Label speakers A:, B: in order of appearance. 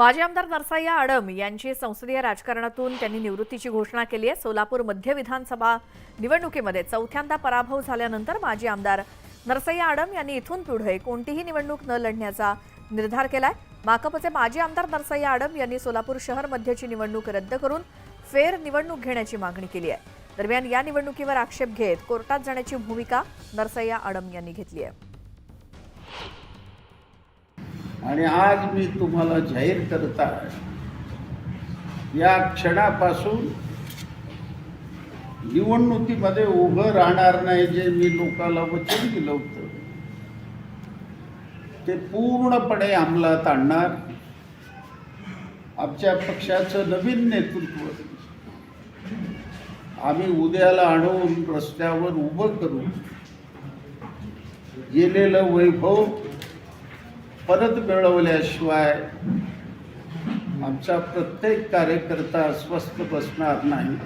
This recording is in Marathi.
A: माजी आमदार नरसय्या आडम यांची संसदीय राजकारणातून त्यांनी निवृत्तीची घोषणा केली आहे. सोलापूर मध्य विधानसभा निवडणुकीमध्ये चौथ्यांदा पराभव झाल्यानंतर माजी आमदार नरसय्या आडम यांनी इथून पुढे कोणतीही निवडणूक न लढण्याचा निर्धार केलाय. माकपचे माजी आमदार नरसय्या आडम यांनी सोलापूर शहर मध्यची निवडणूक रद्द करून फेर निवडणूक घेण्याची मागणी केली आहे. दरम्यान या निवडणुकीवर आक्षेप घेत कोर्टात जाण्याची भूमिका नरसय्या आडम यांनी घेतली आहे.
B: आणि आज मी तुम्हाला जाहीर करत आहे या क्षणापासून निवडणुकीमध्ये उभं राहणार नाही जे मी लोकांना वचन दिलं होतं. ते पूर्णपणे अंमलात आणणार. आमच्या पक्षाचं नवीन नेतृत्व आम्ही उद्याला आणून रस्त्यावर उभं करू. गेलेलं वैभव परत मिळवल्याशिवाय आमचा प्रत्येक कार्यकर्ता अस्वस्थ बसणार नाही.